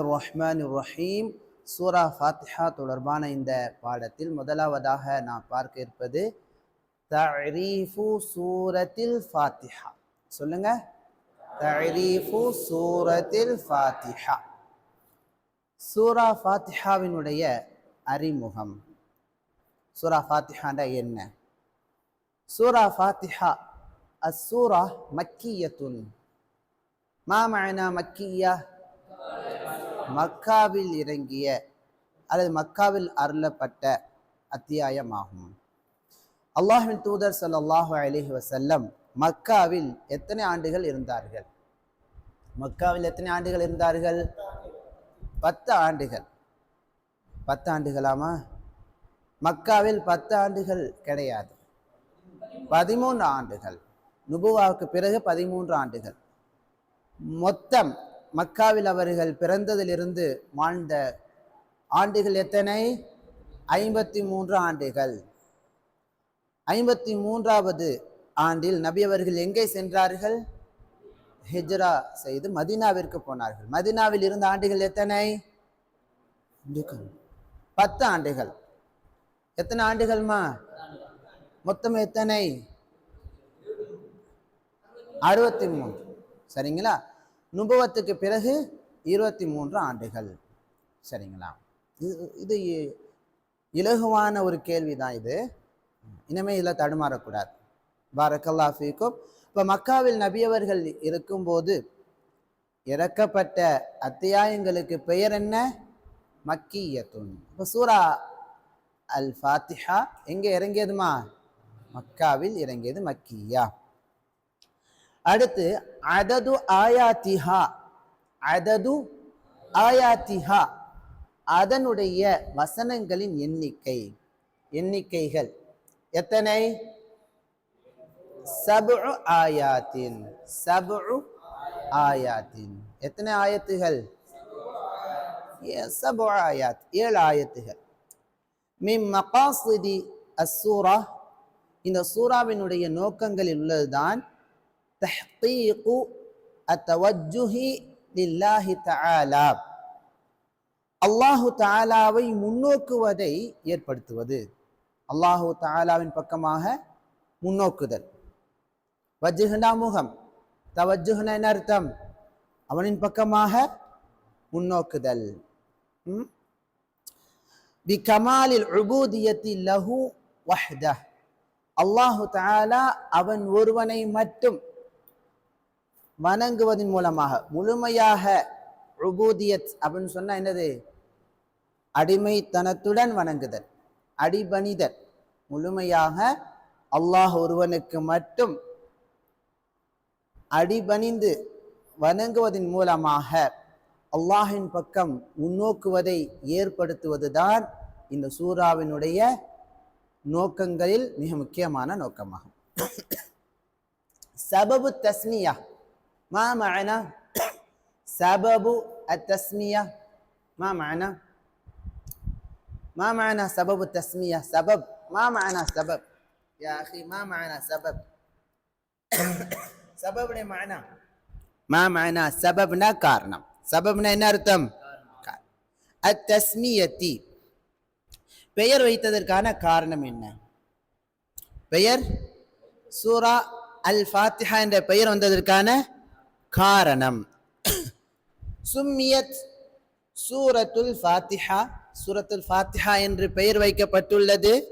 ரஹ்மான் ரஹீம் சூரா ஃபாத்திஹா தொடர்பான இந்த பாடத்தில் முதலாவதாக நாம் பார்க்க இருப்பது தரீஃபு சூரத்தில் ஃபாத்திஹா. சொல்லுங்க. தரீஃபு சூரத்தில் ஃபாத்திஹா. சூரா ஃபாத்திஹாவினுடைய அறிமுகம். சூரா ஃபாத்திஹாண்டா என்ன? சூரா ஃபாத்திஹா அஸ்ஸூரா மக்கியத்துன். மா மஅனா மக்கியா? மக்காவில் இறங்கிய அல்லது மக்காவில் அருளப்பட்ட அத்தியாயமாகும். அல்லாஹின் தூதர் சல்லாஹு அலிஹி வசல்லம் மக்காவில் எத்தனை ஆண்டுகள் இருந்தார்கள்? மக்காவில் எத்தனை ஆண்டுகள் இருந்தார்கள்? பத்து ஆண்டுகள். பத்து ஆண்டுகளாமா? மக்காவில் பத்து ஆண்டுகள் கிடையாது. பதிமூன்று ஆண்டுகள். நுபுவாவுக்கு பிறகு பதிமூன்று ஆண்டுகள். மொத்தம் மக்காவில் அவர்கள் பிறந்ததிலிருந்து வாழ்ந்த ஆண்டுகள் எத்தனை? ஐம்பத்தி மூன்று ஆண்டுகள். ஐம்பத்தி மூன்றாவது ஆண்டில் நபி அவர்கள் எங்கே சென்றார்கள்? ஹிஜ்ரா செய்து மதீனாவிற்கு போனார்கள். மதீனாவில் இருந்த ஆண்டுகள் எத்தனை? பத்து ஆண்டுகள். எத்தனை ஆண்டுகள்மா? மொத்தம் எத்தனை? அறுபத்தி மூன்று. சரிங்களா? நுபவத்துக்கு பிறகு இருபத்தி மூன்று ஆண்டுகள். சரிங்களா? இது இது இலகுவான ஒரு கேள்வி தான் இது. இனிமே இதில் தடுமாறக்கூடாது. பாரக்கல்லா ஃபீக்கும். இப்போ மக்காவில் நபியவர்கள் இருக்கும்போது இறக்கப்பட்ட அத்தியாயங்களுக்கு பெயர் என்ன? மக்கியத்துன். இப்போ சூரா அல் ஃபாத்திஹா எங்கே இறங்கியதுமா? மக்காவில் இறங்கியது மக்கியா. அடுத்து அதது ஆயாத்திஹா. அதது ஆயாத்திஹா. அதனுடைய வசனங்களின் எண்ணிக்கை எண்ணிக்கைகள் எத்தனை? சபு ஆயாத்தின் சபு ஆயாத்தின். எத்தனை ஆயத்துகள்? சபு ஆயாத் ஏழு ஆயத்துகள். மிம் மகாசிதி அசூரா இந்த சூறாவினுடைய நோக்கங்களில் உள்ளதுதான் தஹ்தீகு அத்தவஜுஹி லில்லாஹி தஆலா அல்லாஹு தாலாவை முன்னோக்குவதை ஏற்படுத்துவது. அல்லாஹு தாலாவின் பக்கமாக முன்னோக்குதல். வஜ்ஜுஹனா முகம் தவஜுஹன அர்த்தம்? அவனின் பக்கமாக முன்னோக்குதல். தி கமாலில் உபூதியத்தி லஹு வஹ்த அல்லாஹு தாலா அவன் ஒருவனை மட்டும் வணங்குவதன் மூலமாக முழுமையாக ருபூதியத் அப்படின்னு சொன்னால் என்னது? அடிமைத்தனத்துடன் வணங்குதல் அடிபணிதல். முழுமையாக அல்லாஹ் ஒருவனுக்கு மட்டும் அடிபணிந்து வணங்குவதன் மூலமாக அல்லாஹின் பக்கம் முன்னோக்குவதை ஏற்படுத்துவதுதான் இந்த சூறாவினுடைய நோக்கங்களில் மிக முக்கியமான நோக்கமாகும். சபபு தஸ்னியா ما معنى سبب التسمية ما معنى ما معنى سبب التسمية سبب ما معنى سبب يا أخي ما معنى سبب سبب معنى ما معنى سببنا كارنم سببنا என்ன அர்த்தம் التسمية பெயர் வைத்ததற்கான காரணம் என்ன பெயர் சூரா அல் ஃபாத்திஹா என்ற பெயர் வந்ததற்கான காரணம். சும்மியத் சூரத்துல் ஃபாத்திஹா சூரத்துல் ஃபாத்திஹா என்று பெயர் வைக்கப்பட்டுள்ளது.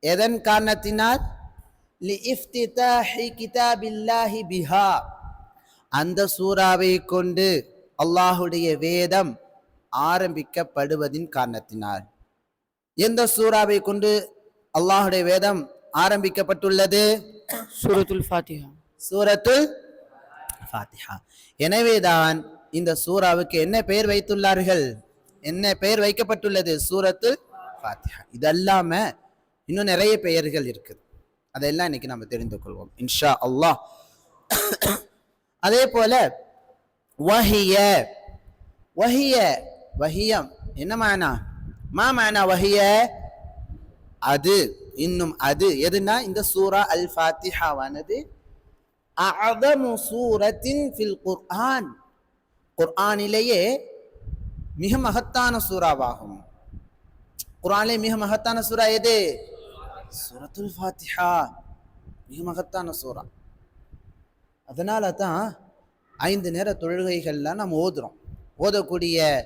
எதன் காரணத்தினால்? கிதாபில்லாஹி பிஹா. அந்த சூறாவை கொண்டு அல்லாஹுடைய வேதம் ஆரம்பிக்கப்படுவதின் காரணத்தினால். எந்த சூறாவை கொண்டு அல்லாஹுடைய வேதம் ஆரம்பிக்கப்பட்டுள்ளது? சூரத்துல் ஃபாத்திஹா. சூரத்துல் ஃபாத்திஹா. எனவேதான் இந்த சூறாவுக்கு என்ன பெயர் வைத்துள்ளார்கள்? என்ன பெயர் வைக்கப்பட்டுள்ளது? சூரத்துல் ஃபாத்திஹா. இதெல்லாம இன்னும் நிறைய பெயர்கள் இருக்குது. அதெல்லாம் இன்னைக்கு நம்ம தெரிந்து கொள்வோம். இன்ஷா அல்லாஹ். அதே போல வஹிய. வஹிய வஹியம். என்ன மானா? மா மானா வஹிய? அது. இன்னும் அது. எதுனா இந்த சூரா அல் ஃபாத்திஹாவானது அஅதமு சூரத்தின் ஃபில் குர்ஆன். குர்ஆனிலேயே மிக மகத்தான சூறாவாகும். குரானிலே மிக மகத்தான சூறா எது? சூரத்துல் ஃபாத்திஹா. மிக மகத்தான சூறா. அதனால தான் ஐந்து நேர தொழுகைகள்லாம் நம்ம ஓதுறோம். ஓதக்கூடிய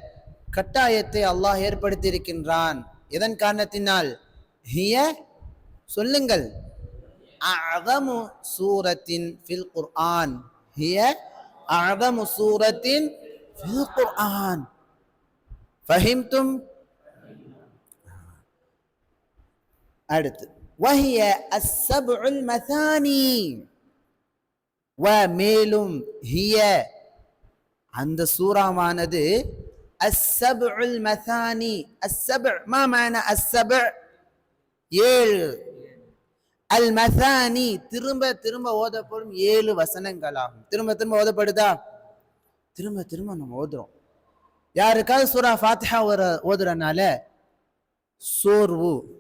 கட்டாயத்தை அல்லாஹ் ஏற்படுத்தி இருக்கின்றான் எதன் காரணத்தினால்? ஹிய சொல்லுங்கள். அஅதமு சூரத்தின் ஃபில் குர்ஆன் ஹிய அஅதமு சூரத்தின் ஃபில் குர்ஆன் ஃபஹிம்தும் அடுத்து வஹிய அஸ்ஸப்உல் மசானி வ மேலும் ஹிய அந்த சூறாவானது அஸ்ஸப்உல் மசானி அஸ்ஸப்உ மா மானா அஸ்ஸப்உ ஏழு அல் மசானி திரும்ப திரும்ப ஓதப்படும் ஏழு வசனங்களாகும். திரும்ப திரும்ப ஓதப்படுதா? திரும்ப திரும்ப நம்ம ஓதுறோம். யாருக்காவது சூரா ஃபாத்திஹா ஓர ஓதுறனால சோர்வு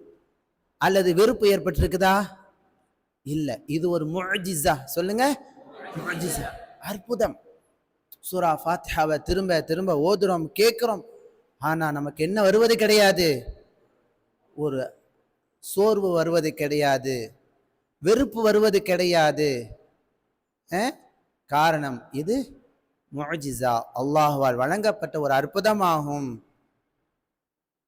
அல்லது வெறுப்பு ஏற்பட்டிருக்குதா? இல்லை. இது ஒரு முஜிசா சொல்லுங்க. முஅஜிஸா. அற்புதம். சூரா ஃபாத்திஹாவை திரும்ப திரும்ப ஓதுறோம் கேட்குறோம். ஆனால் நமக்கு என்ன வருவது கிடையாது? ஒரு சோர்வு வருவது கிடையாது. வெறுப்பு வருவது கிடையாது. காரணம் இது முஜிசா அல்லாஹ்வால் வழங்கப்பட்ட ஒரு அற்புதமாகும்.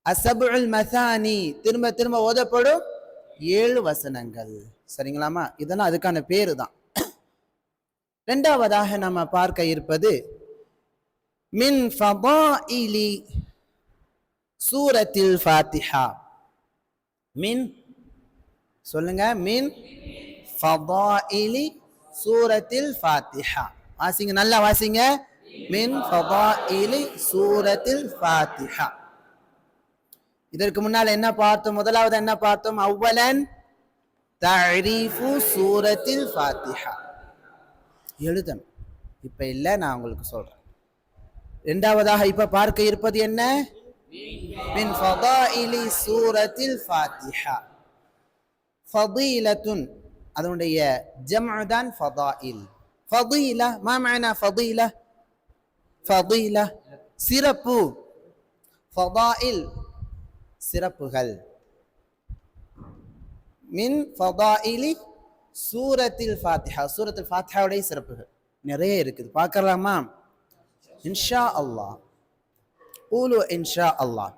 அசபுல் மசானி. திரும்ப திரும்ப ஓதப்படும் ஏழு வசனங்கள். சரிங்களாமா இதெல்லாம் அதுக்கான பேரு தான் ரெண்டாவதாக நம்ம பார்க்க இருப்பது மின் சூரத்தில் ஃபாத்திஹா. மின் சொல்லுங்க மின் ஃபதாயிலி சூரத்தில் ஃபாத்திஹா. வாசிங்க நல்லா வாசிங்க. மின் ஃபதாயிலி சூரத்தில் ஃபாத்திஹா. இதற்கு முன்னால் என்ன பார்த்தோம்? முதலாவது என்ன பார்த்தோம்? அவ்வலன் தரீஃபு சூரத்தில் ஃபாத்திஹா. எழுதணும். இப்போ இல்லை நான் உங்களுக்கு சொல்கிறேன் ரெண்டாவதாக இப்போ பார்க்க இருப்பது என்ன? மின் ஃபதாயிலி சூரத்தில் ஃபாத்திஹா. ஃபதீலத்துன் அதனுடைய ஜம்உ தான் ஃபதாயில். ஃபதீலா மா மஅனா ஃபதீலா? ஃபதீலா. சிறப்பு. ஃபதாயில். சிறப்புகள். மின் ஃபதாயிலி சூரத்தில் ஃபாத்திஹா. சூரத்தில் ஃபாத்திஹாவுடைய சிறப்புகள். நிறைய இருக்குது. பார்க்கலாமா? இன்ஷா அல்லாஹ் ஊலு இன்ஷா அல்லாஹ்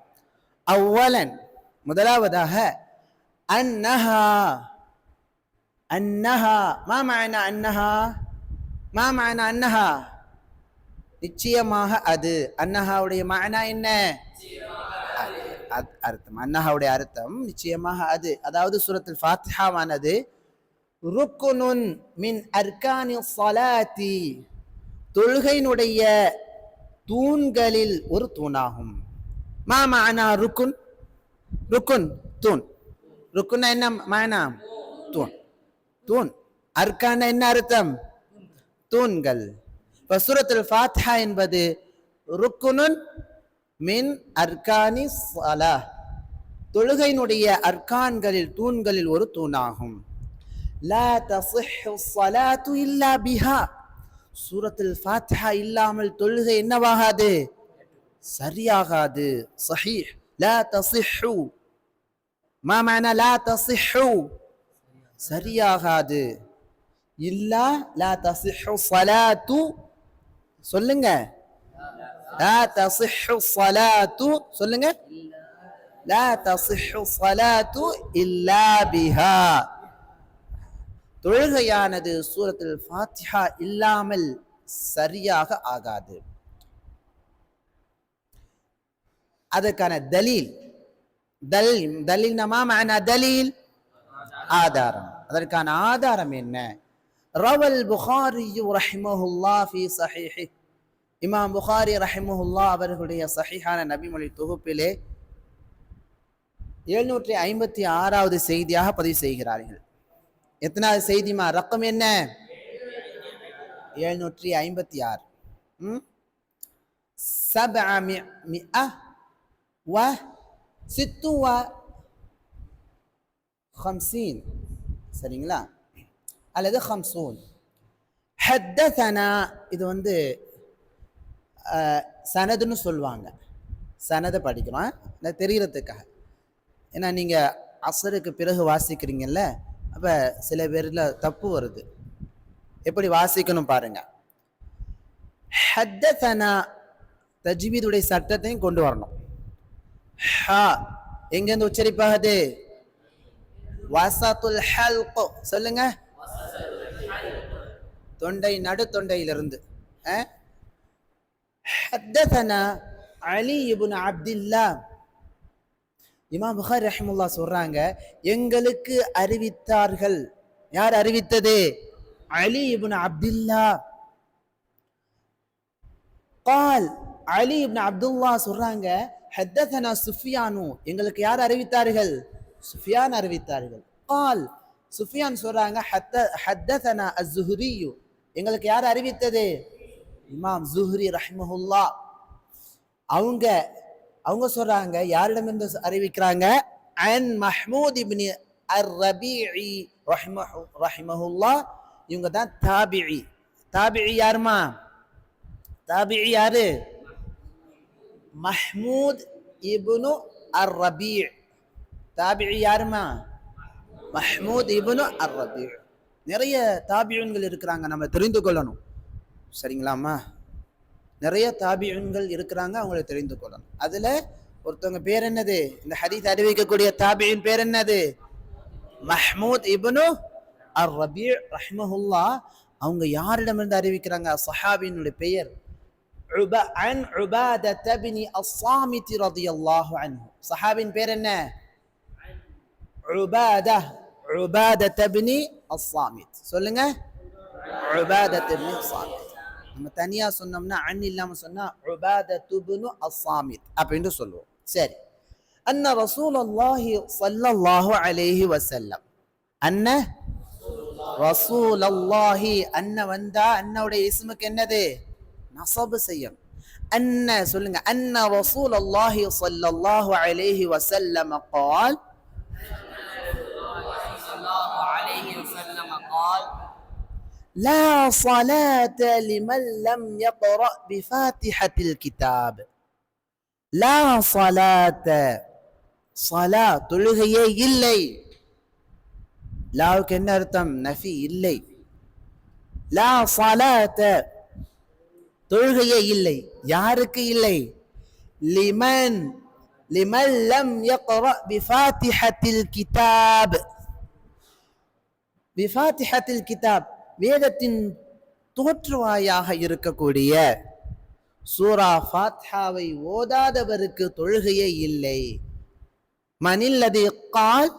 அவ்வலன். முதலாவதாக அன்னஹா. அன்னஹா. ما معنى அன்னஹா? ما معنى அன்னஹா? நிச்சயமாக அது. அன்னஹாவுடைய மஅனா என்ன? அது, அர்த்தம். அன்னஹாவுடைய அர்த்தம் நிச்சயமாக அது. அதாவது சுரத்தில் ஃபாத்திஹாவானது ருக்குனுன் மின் அர்கானி சலாத்தி தொழுகையினுடைய தூண்களில் ஒரு தூணாகும். மாமா அண்ணா ருக்குன்? ருக்குன் தூண். ருக்குன்னா என்ன மஅனா தூண் தூண் அர்கான என்ன அர்த்தம் தூண்கள் இப்ப சூரத்துல் ஃபாத்திஹா என்பது ருக்குனுன் மின் அர்கானி ஸலா தொழுகையினுடைய அர்கான்களில் தூண்களில் ஒரு தூணாகும் லா தஸிஹு ஸலாத்து இல்லா பிஹா சூரத்துல் ஃபாத்திஹா இல்லாமல் தொழுகை என்னவாகாது சரியாகாது சஹீஹ் லா தஸிஹு மா லா தஸிஹு சரியாகாது. இல்லா லா தஸிஹு ஸலாத்து? சொல்லுங்க. லா தஸிஹு ஸலாத்து? சொல்லுங்க. லா தஸிஹு ஸலாத்து இல்லா பிஹா. தொழுகையானது சூரத்தில் ஃபாத்திஹா இல்லாமல் சரியாக ஆகாது. அதற்கான தலீல். தலீல் தலீல்னமா மன தலீல் ஆதாரம் அதற்கான ஆதாரம் என்ன ரவல் புகாரி ரஹிமஹுல்லா ஃபி சஹிஹி இமாம் புகாரி ரஹிமஹுல்லா அவர்களுடைய சஹிஹான நபிமொழி தொகுப்பிலே எழுநூற்றி ஐம்பத்தி ஆறாவது செய்தியாக பதிவு செய்கிறார்கள் எத்தனாவது செய்திமா ரக்கம் என்ன எழுநூற்றி ஐம்பத்தி ஆறு ம் சப மிஅ வ சித்து ஹம்சீன் சரிங்களா அல்லது ஹம்சூன் ஹத்தனா இது வந்து சனதுன்னு சொல்லுவாங்க சனதை படிக்கிறோம் நான் தெரிகிறதுக்காக ஏன்னா நீங்கள் அசருக்கு பிறகு வாசிக்கிறீங்கல்ல? அப்போ சில பேரில் தப்பு வருது. எப்படி வாசிக்கணும் பாருங்க. ஹத்தனா தஜ்வீதுடைய சட்டத்தையும் கொண்டு வரணும். ஹா எங்கேருந்து உச்சரிப்பாகுது வசத்துல் ஹல்கோ சொல்லுங்க தொண்டை நடு தொண்டையிலிருந்து ஹத்தசனா அலி இபுன் அப்துல்லா இமாம் புகார் ரஹமுல்லா சொல்றாங்க எங்களுக்கு அறிவித்தார்கள் யார் அறிவித்தது அலி இபுன் அப்துல்லா கால் அலி இப்னு அப்துல்லா சொல்றாங்க ஹத்தனா சுஃபியானு. எங்களுக்கு யார் அறிவித்தார்கள்? சுஃபியான் அறிவித்தார்கள். கால் சுஃபியான் சொல்றாங்க ஹத்த ஹத்தனா அஸ்ஸுஹ்ரியு. எங்களுக்கு யார் அறிவித்தது? இமாம் ஜுஹ்ரி ரஹ்மஹுல்லா. அவங்க அவங்க சொல்றாங்க யாரிடமிருந்து அறிவிக்கிறாங்க? அன் மஹ்மூத் இப்னி அர் ரபீஇ ரஹ்மஹு ரஹ்மஹுல்லா. இவங்க தான் தாபிஇ. தாபிஇ யாருமா? தாபிஇ யாரு? மஹ்மூத் இபுனு அர் ரபி தாபிஇ யாருமா? மஹ்மூத் இபுனு அர் ரபி நிறைய தாபியன்கள் இருக்கிறாங்க நம்ம தெரிந்து கொள்ளணும். சரிங்களாம்மா? நிறைய தாபியன்கள் இருக்கிறாங்க அவங்கள தெரிந்து கொள்ளணும். அதில் ஒருத்தவங்க பேர் என்னது? இந்த ஹரித் அறிவிக்கக்கூடிய தாபியின் பேர் என்னது? மஹ்மூத் இபுனு அர் ரபி ரஹ்மஹுல்லா. அவங்க யாரிடமிருந்து அறிவிக்கிறாங்க? சஹாபியினுடைய பெயர். عن عبادة بن الصامت رضي الله عنه. صحاب بيرنا عبادة عبادة بن الصامت. سولنا عبادة بن الصامت. لما تانية سنمنا عني اللهم سنة عبادة بن الصامت. أبينو سولو. سري أن رسول الله صلى الله عليه وسلم. أن رسول الله أن وندا أن ودي اسمك النذير நசபு செய்யும் அன்ன சொல்லுங்க அன்ன ரசூல் அல்லாஹி ஸல்லல்லாஹு அலைஹி வஸல்லம் قال صلى الله عليه وسلم قال لا صلاة لمن لم يقرأ بفاتحة الكتاب لا صلاة صلاة தொழுகையே இல்லை லாவுக்கு என்ன அர்த்தம் நஃபி இல்லை லா صلاة தொழுகையே இல்லை. யாருக்கு இல்லை? லிமன் லிமன் லம் யக்ர பிஃபாத்திஹத்தில் கிதாப். பிஃபாத்திஹத்தில் கிதாப் வேதத்தின் தோற்றுவாயாக இருக்கக்கூடிய சூரா ஃபாத்ஹாவை ஓதாதவருக்கு தொழுகையே இல்லை. மனில்லது கால்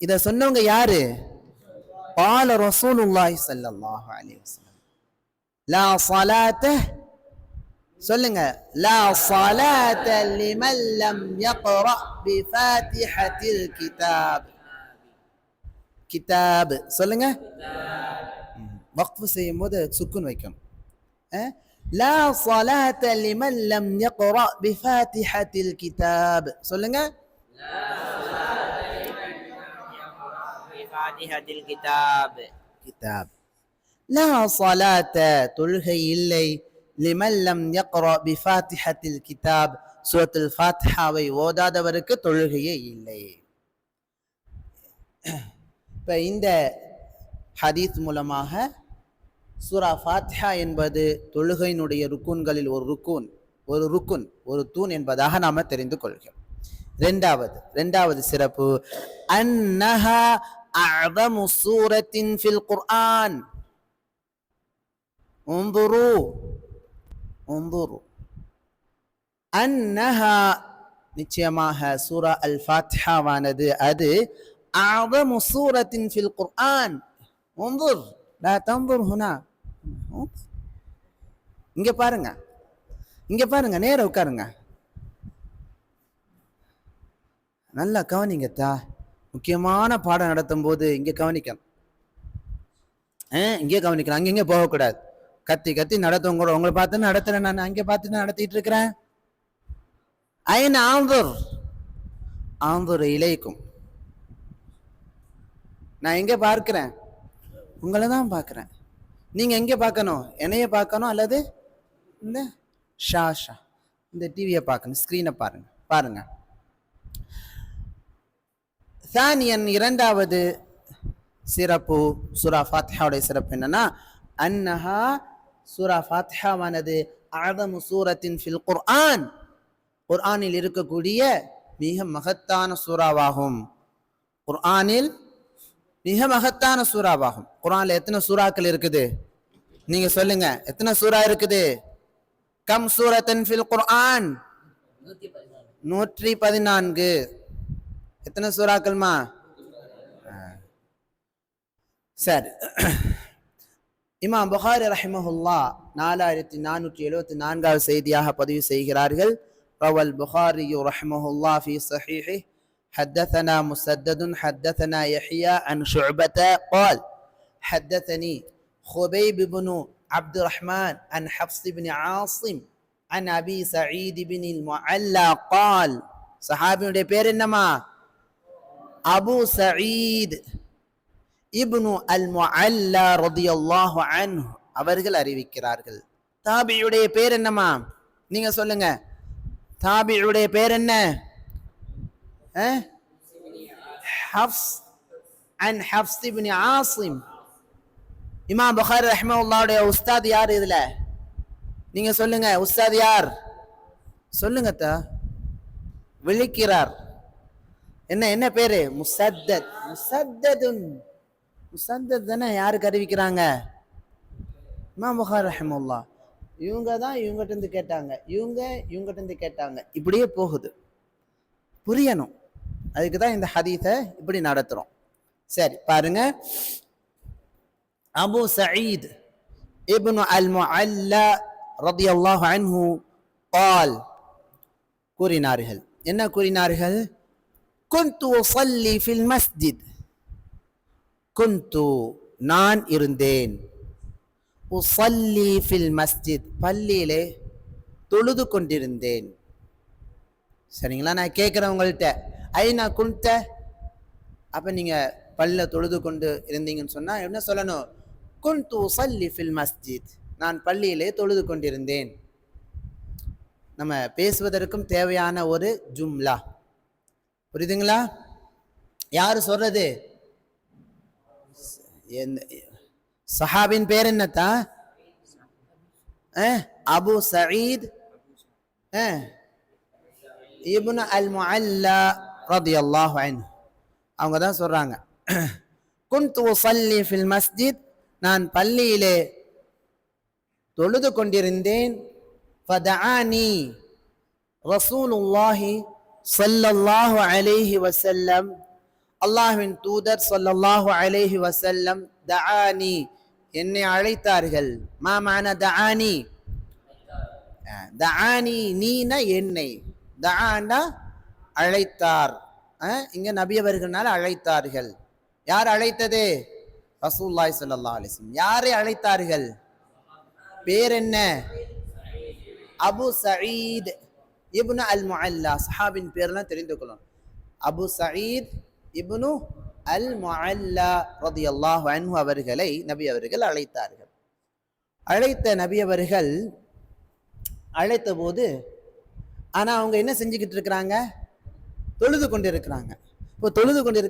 இதை சொன்னவங்க யாரு? பால ரசூலுல்லாஹி சல்லாஹ் அலி வசலம் لا صلاة سلنا لا صلاة لمن لم يقرأ بفاتحة الكتاب. كتاب. سلنا وقف سيم سكون ويكم. لا صلاة لمن لم يقرأ بفاتحة الكتاب. سلنا لا صلاة لمن لم يقرأ بفاتحة الكتاب. كتاب. லா சலாத்த தொழுகை இல்லை. லிமல்லம் யக்ரோ பிஃபாத்திஹத்தில் கிதாப். சூரத்துல் ஃபாத்ஹாவை ஓதாதவருக்கு தொழுகையே இல்லை. இப்போ இந்த ஹதீஸ் மூலமாக சூரா ஃபாத்ஹா என்பது தொழுகையினுடைய ருக்குன்களில் ஒரு ருக்குன் ஒரு ருக்குன் ஒரு தூண் என்பதாக நாம் தெரிந்து கொள்கிறோம். ரெண்டாவது ரெண்டாவது சிறப்பு. அன்னஹா அழமு சூரத்தின் ஃபில் குர்ஆன். انظروا انظروا அன்னஹா நிச்சயமாக சூரா அல் ஃபாத்திஹாவானது அது அஅதமு சூரத்தின் ஃபில் குர்ஆன் انظر لا تنظر هنا இங்க பாருங்க இங்க பாருங்க நேரா உட்காருங்க நல்லா கவனிங்க தா முக்கியமான பாடம் நடத்தும் போது இங்க கவனிக்கணும் ஆ, இங்கே கவனிக்கணும் அங்கங்க போகக்கூடாது கத்தி கத்தி நடத்தும் கூட. உங்களை பார்த்து நடத்துறேன். நான் அங்கே பார்த்து நடத்திட்டு இருக்கிறேன். ஐன் ஆந்தூர் ஆந்தூர் இலைக்கும். நான் எங்கே பார்க்குறேன்? உங்களை தான் பார்க்குறேன். நீங்கள் எங்கே பார்க்கணும்? என்னைய பார்க்கணும் அல்லது இந்த ஷா ஷா இந்த டிவியை பார்க்கணும். ஸ்க்ரீனை பாருங்க. பாருங்க. தானியன் இரண்டாவது சிறப்பு சுரா ஃபாத்தியாவுடைய சிறப்பு என்னன்னா அன்னஹா சூரா ஃபாத்திஹாவானது ஆதமு சூரத்தின் ஃபில் குர்ஆன். குர்ஆனில் இருக்கக்கூடிய மிக மகத்தான சூறாவாகும். குர்ஆனில் மிக மகத்தான சூறாவாகும். குரானில் எத்தனை சூறாக்கள் இருக்குது? நீங்க சொல்லுங்க எத்தனை சூறா இருக்குது? கம் சூரத்தன் ஃபில் குர்ஆன்? நூற்றி பதினான்கு. எத்தனை சூறாக்கள்மா? சரி. இமாம் புகாரி ரஹிமஹுல்லா நாலாயிரத்தி நானூற்றி எழுபத்தி நான்காவது செய்தியாக பதிவு செய்கிறார்கள் روى البخاري رحمه الله في صحيحه حدثنا مسدد حدثنا يحيى عن شعبة قال حدثني خبيب بن عبد الرحمن عن حفص بن عاصم عن أبي سعيد بن المعلى قال صحابي بير إنما أبو سعيد இப்னு அல் முஅல்லா ரதியல்லாஹு அன்ஹு. அவர்கள் அறிவிக்கிறார்கள். தாபியுடைய பேர் என்னம்மா? நீங்க சொல்லுங்க. தாபியுடைய பேர் என்ன? ஹப்ஸ். அண்ட் அன் இப்னு ஆசிம். இமாம் புகாரி ரஹ்மத்துல்லாஹுடைய உஸ்தாத் யார் இதுல? நீங்க சொல்லுங்க. உஸ்தாத் யார்? சொல்லுங்க தா விழிக்கிறார். என்ன என்ன பேரு? முசத்தத். முசத்ததுன். முசந்தத் தானே யாருக்கு அறிவிக்கிறாங்க இமாம் புகார் ரஹமுல்லா இவங்க தான் இவங்ககிட்ட இருந்து கேட்டாங்க இவங்க இவங்ககிட்ட இருந்து கேட்டாங்க இப்படியே போகுது புரியணும் அதுக்கு தான் இந்த ஹதீஸை இப்படி நடத்துறோம் சரி பாருங்க அபு சயீத் இப்னு அல் முஅல்லா ரதியல்லாஹு அன்ஹு قال கூறினார்கள் என்ன கூறினார்கள் குந்து உஸல்லி ஃபில் மஸ்ஜித் குந்து நான் இருந்தேன். உசல்லி ஃபில் மஸ்ஜித். பள்ளியிலே தொழுது கொண்டிருந்தேன். சரிங்களா? நான் கேட்குறேன் உங்கள்கிட்ட. ஐநா குன்த? அப்போ நீங்கள் பள்ளியில் தொழுது கொண்டு இருந்தீங்கன்னு சொன்னால் என்ன சொல்லணும்? குன்து சல்லி ஃபில் மஸ்ஜித். நான் பள்ளியிலே தொழுது கொண்டிருந்தேன். நம்ம பேசுவதற்கும் தேவையான ஒரு ஜும்லா. புரியுதுங்களா? யார் சொல்கிறது சஹாபின் பேர் என்னத்தா அஹ், அபு சயீத் அஹ், இப்னு அல் முஅல்லா ரதியல்லாஹு அன்ஹு அவங்க தான் சொல்றாங்க குன்து உஸல்லி ஃபில் மஸ்ஜித் நான் பள்ளியிலே தொழுது கொண்டிருந்தேன் ஃபதஆனி ரசூலுல்லாஹி ஸல்லல்லாஹு அலைஹி வஸல்லம் அல்லாஹ்வின் தூதர் சொல்லல்லாஹு அலைஹி வசல்லம் தஆனி என்னை அழைத்தார்கள். மாமான தஆனி? அஹ், தஆனி நீன என்னை தஆனா அழைத்தார். இங்கே இங்க அழைத்தார்கள். யார் அழைத்தது? ரசூல்லாய் ஸல்லல்லாஹு அலிஸ்லம் யாரை அழைத்தார்கள்? பேர் என்ன? அபு சயீத் இப்னு அல் முல்லா சஹாபின் பேர்லாம் தெரிந்து கொள்ளணும். அபு சயீத் இப்னு அல் மல்லா ரதி அல்லாஹ் அன்ஹு அவர்களை நபி அவர்கள் அழைத்தார்கள். அழைத்த நபி அவர்கள் அழைத்த போது ஆனால் அவங்க என்ன செஞ்சுக்கிட்டு இருக்கிறாங்க? தொழுது கொண்டு இருக்கிறாங்க இப்போ தொழுது கொண்டு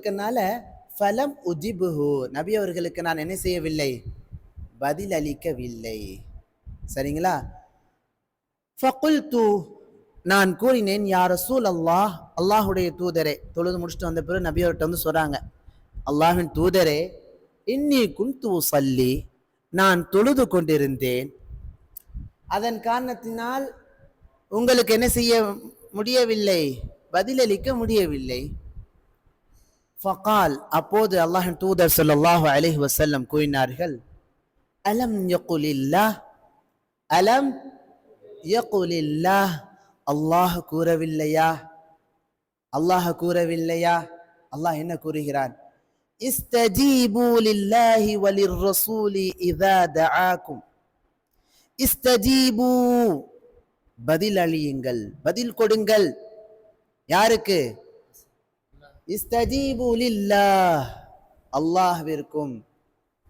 ஃபலம் உஜிபுஹு. நபி அவர்களுக்கு நான் என்ன செய்யவில்லை? பதில் அளிக்கவில்லை சரிங்களா? ஃபகுல்து நான் கூறினேன் யார் ரசூல் அல்லாஹ் அல்லாஹுடைய தூதரே. தொழுது முடிச்சுட்டு வந்த பிறகு நபி அவர்கிட்ட வந்து சொல்கிறாங்க அல்லாஹின் தூதரே இன்னி குந்து சல்லி நான் தொழுது கொண்டிருந்தேன். அதன் காரணத்தினால் உங்களுக்கு என்ன செய்ய முடியவில்லை? பதிலளிக்க முடியவில்லை. ஃபகால் அப்போது அல்லாஹின் தூதர் சொல்லாஹு அலைஹி வசல்லம் கூறினார்கள் அலம் யகுலில்லா அலம் யகுலில்லாஹ் அல்லாஹ் கூறவில்லையா? அல்லாஹ் கூறவில்லையா? அல்லாஹ் என்ன கூறுகிறான்? இஸ்தஜீபு லில்லாஹி வலிர் ரசூலி இதா தஆக்கும் பதில் அளியுங்கள் பதில் கொடுங்கள். யாருக்கு? இஸ்தஜீபு லில்லாஹ். அல்லாஹ்விற்கும்.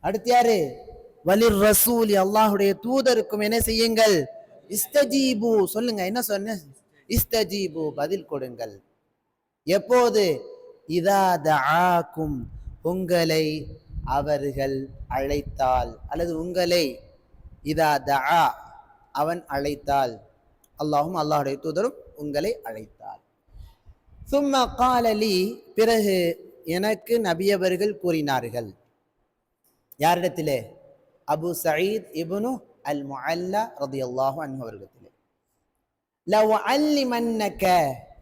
அடுத்து யாரு? வலிர் ரசூலி அல்லாஹுடைய தூதருக்கும். என்ன செய்யுங்கள்? இஸ்தஜீபு சொல்லுங்க என்ன சொன்ன? இஸ்தஜீபு பதில் கொடுங்கள். எப்போது? இதா ஆக்கும் உங்களை அவர்கள் அழைத்தால். அல்லது உங்களை இதா தஆ அவன் அழைத்தால். அல்லாஹும் அல்லாஹுடைய தூதரும் உங்களை அழைத்தால். சும்மா காலலி பிறகு எனக்கு நபியவர்கள் கூறினார்கள். யாரிடத்திலே? அபு சயீத் இபுனு அல் முஅல்லா ரதியல்லாஹு அன்ஹு அவர்களிடத்திலே லவ் அல்லிமன்னக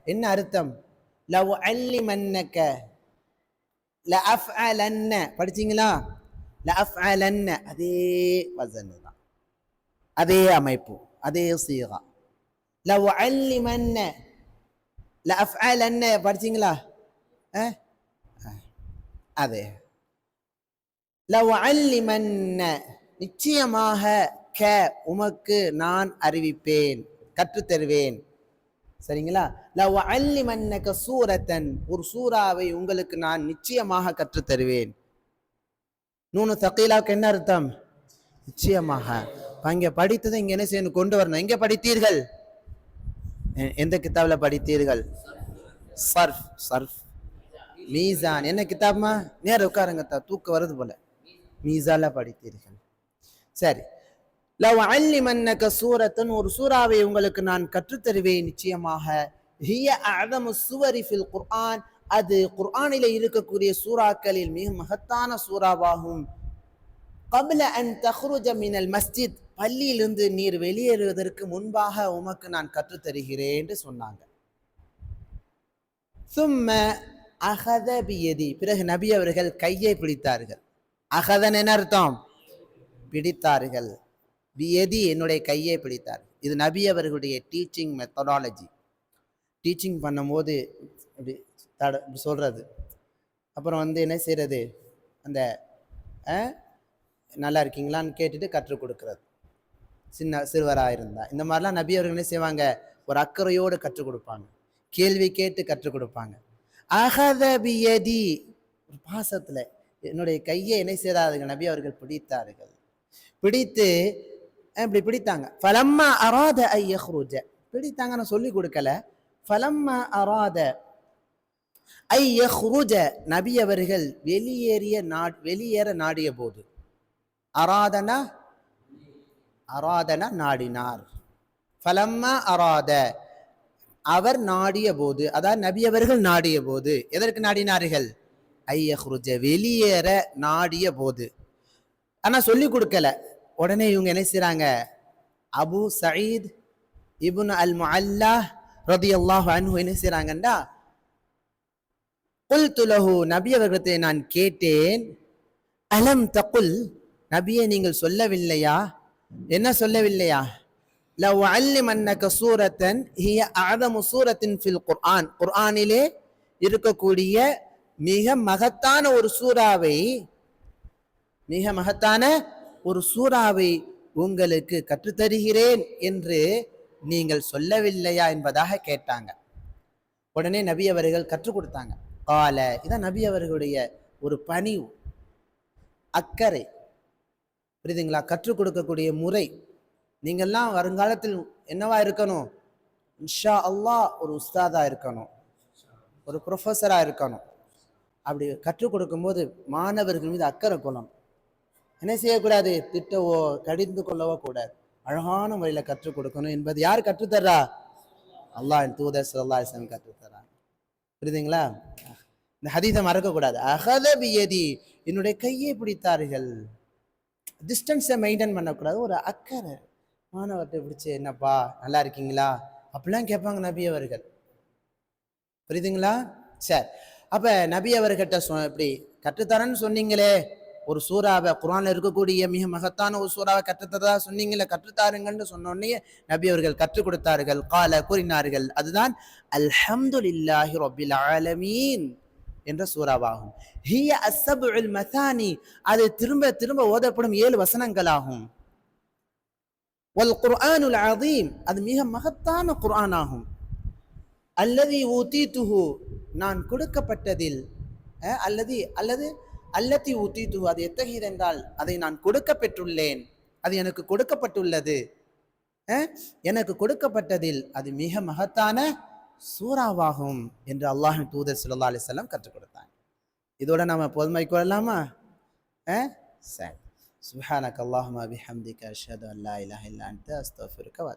என்ன அர்த்தம் லவ் அல்லிமன்னக லஅஃஅலன்ன படிச்சீங்களா லஅஃஅலன்ன அதே வசன் தான் அதே அமைப்பு அதே சீகா லவ் அல்லிமன்ன லஅஃஅலன்ன படிச்சீங்களா அஹ்? அஹ். அதே லவ் அல்லிமன்ன நிச்சயமாக க உமக்கு நான் அறிவிப்பேன் கற்றுத் தருவேன் சரிங்களா? லவ் அல்லி மன்னக சூரத்தன் ஒரு சூறாவை உங்களுக்கு நான் நிச்சயமாக கற்றுத்தருவேன். நூனு தக்கீலாவுக்கு என்ன அர்த்தம்? நிச்சயமாக. அங்கே படித்ததை இங்கே என்ன செய்யணும்? கொண்டு வரணும். எங்கே படித்தீர்கள்? எந்த கிதாப்ல படித்தீர்கள்? Surf surf. மீசான். என்ன கிதாப்மா நேரம் உட்காருங்க தா தூக்கம் வருது போல. மீசால படித்தீர்கள். சரி. லவ் அல்லி மன்னக சூரத்தன் ஒரு சூறாவை உங்களுக்கு நான் கற்றுத்தருவேன் நிச்சயமாக. ஹிய அதமு சுவரி ஃபில் குர்ஆன் அது குர்ஆனில் இருக்கக்கூடிய சூறாக்களில் மிக மகத்தான சூறாவாகும். கபில அன் தஹ்ருஜ மினல் மஸ்ஜித் பள்ளியிலிருந்து நீர் வெளியேறுவதற்கு முன்பாக உமக்கு நான் கற்றுத்தருகிறேன் என்று சொன்னாங்க. சும்ம அகத பியதி பிறகு நபி அவர்கள் கையை பிடித்தார்கள். அகதன் என்ன அர்த்தம்? பிடித்தார்கள். பியதி என்னுடைய கையை பிடித்தார். இது நபி அவர்களுடைய டீச்சிங் மெத்தடாலஜி டீச்சிங் பண்ணும்போது இப்படி தட இப்படி சொல்கிறது அப்புறம் வந்து என்ன செய்கிறது அந்த நல்லா இருக்கீங்களான்னு கேட்டுட்டு கற்றுக் கொடுக்குறது. சின்ன சிறுவராக இருந்தால் இந்த மாதிரிலாம் நபி அவர்கள் என்ன செய்வாங்க? ஒரு அக்கறையோடு கற்றுக் கொடுப்பாங்க. கேள்வி கேட்டு கற்றுக் கொடுப்பாங்க. அகத பியதி ஒரு பாசத்தில் என்னுடைய கையை என்ன செய்தார்கள்? நபி அவர்கள் பிடித்தார்கள். பிடித்து இப்படி பிடித்தாங்க. ஃபலம்மா அராத ஐ யஹ்ருஜ. பிடித்தாங்க நான் சொல்லி கொடுக்கல. ஃபலம்மா அராத ஐ யஹ்ருஜ. நபி அவர்கள் வெளியேறிய நாட் வெளியேற நாடிய போது. அராதனா? அராதனா நாடினார். ஃபலம்மா அராத. அவர் நாடிய போது அதாவது நபி அவர்கள் நாடிய போது எதற்கு நாடினார்கள்? ஐயஹ்ருஜ வெளியேற நாடிய போது. ஆனால் சொல்லி கொடுக்கல. உடனே இவங்க என்ன செய்கிறாங்க அபு சயீத் இபுன் அல் அல்லாஹ் அல்லாஹ் அன்ஹு என்ன செய்கிறாங்கண்டா குல் லஹு நபி அவர்களிடத்தை நான் கேட்டேன். அலம் தகுல் நபியை நீங்கள் சொல்லவில்லையா? என்ன சொல்லவில்லையா? லவ் அல்லிமன்னக சூரத்தன் ஹிய ஆதமு சூரத்தின் ஃபில் குர்ஆன். குர்ஆனிலே இருக்கக்கூடிய மிக மகத்தான ஒரு சூறாவை மிக மகத்தான ஒரு சூறாவை உங்களுக்கு கற்றுத்தருகிறேன் என்று நீங்கள் சொல்லவில்லையா என்பதாக கேட்டாங்க. உடனே நபி அவர்கள் கற்றுக் கொடுத்தாங்க. கால இதான் நபி அவர்களுடைய ஒரு பணிவு அக்கறை புரியுதுங்களா? கற்றுக் கொடுக்கக்கூடிய முறை. நீங்கள்லாம் வருங்காலத்தில் என்னவா இருக்கணும்? இன்ஷா அல்லா ஒரு உஸ்தாதா இருக்கணும். ஒரு ப்ரொஃபஸராக இருக்கணும். அப்படி கற்றுக் கொடுக்கும்போது மாணவர்கள் மீது அக்கறை கொள்ளணும். என்ன செய்யக்கூடாது? திட்டவோ கடிந்து கொள்ளவோ கூடாது. அழகான முறையில் கற்றுக் கொடுக்கணும் என்பது யார் கற்றுத்தர்றா? அல்லாஹ் தூதர் சல்லா இஸ்லாம் கற்றுத்தர்றாங்க புரியுதுங்களா? இந்த ஹதீஸை மறக்கக்கூடாது. அகத பியதி என்னுடைய கையை பிடித்தார்கள். டிஸ்டன்ஸை மெயின்டைன் பண்ணக்கூடாது. ஒரு அக்கறை. மாணவர்கிட்ட பிடிச்சி என்னப்பா நல்லா இருக்கீங்களா? அப்படிலாம் கேட்பாங்க நபி அவர்கள். புரியுதுங்களா? சரி. அப்போ நபி அவர்கிட்ட சொ இப்படி கற்றுத்தரேன்னு சொன்னீங்களே. ஒரு சூறாவை குரானில் இருக்கக்கூடிய மிக மகத்தான ஒரு சூறாவை கற்றுத்ததா சொன்னீங்களே கற்றுத்தாருங்கன்னு சொன்னோடனே நபி அவர்கள் கற்றுக் கொடுத்தார்கள். கால கூறினார்கள். அதுதான் அல்ஹம்துலில்லாஹி ரப்பில் ஆலமீன் என்ற சூறாவாகும். ஹிய அஸ்ஸபுல் மசானி அது திரும்ப திரும்ப ஓதப்படும் ஏழு வசனங்களாகும். வல் குர்ஆனுல் அதீம் அது மிக மகத்தான குர்ஆன் ஆகும் அல்லதி துஹு நான் கொடுக்கப்பட்டதில் அல்லது அல்லது அல்லத்தி தூ அது எத்தகையது என்றால் அதை நான் கொடுக்க பெற்றுள்ளேன். அது எனக்கு கொடுக்கப்பட்டுள்ளது. எனக்கு கொடுக்கப்பட்டதில் அது மிக மகத்தான சூறாவாகும் என்று அல்லாஹின் தூதர் சுல்லா அலிசல்லாம் கற்றுக் கொடுத்தாங்க இதோட நாம பொதுமை கொள்ளலாமா? சரி. சுஹானக் அல்லாஹும்ம பிஹம்திக அஷது அல்லா லா இலாஹ இல்லா அன்த வ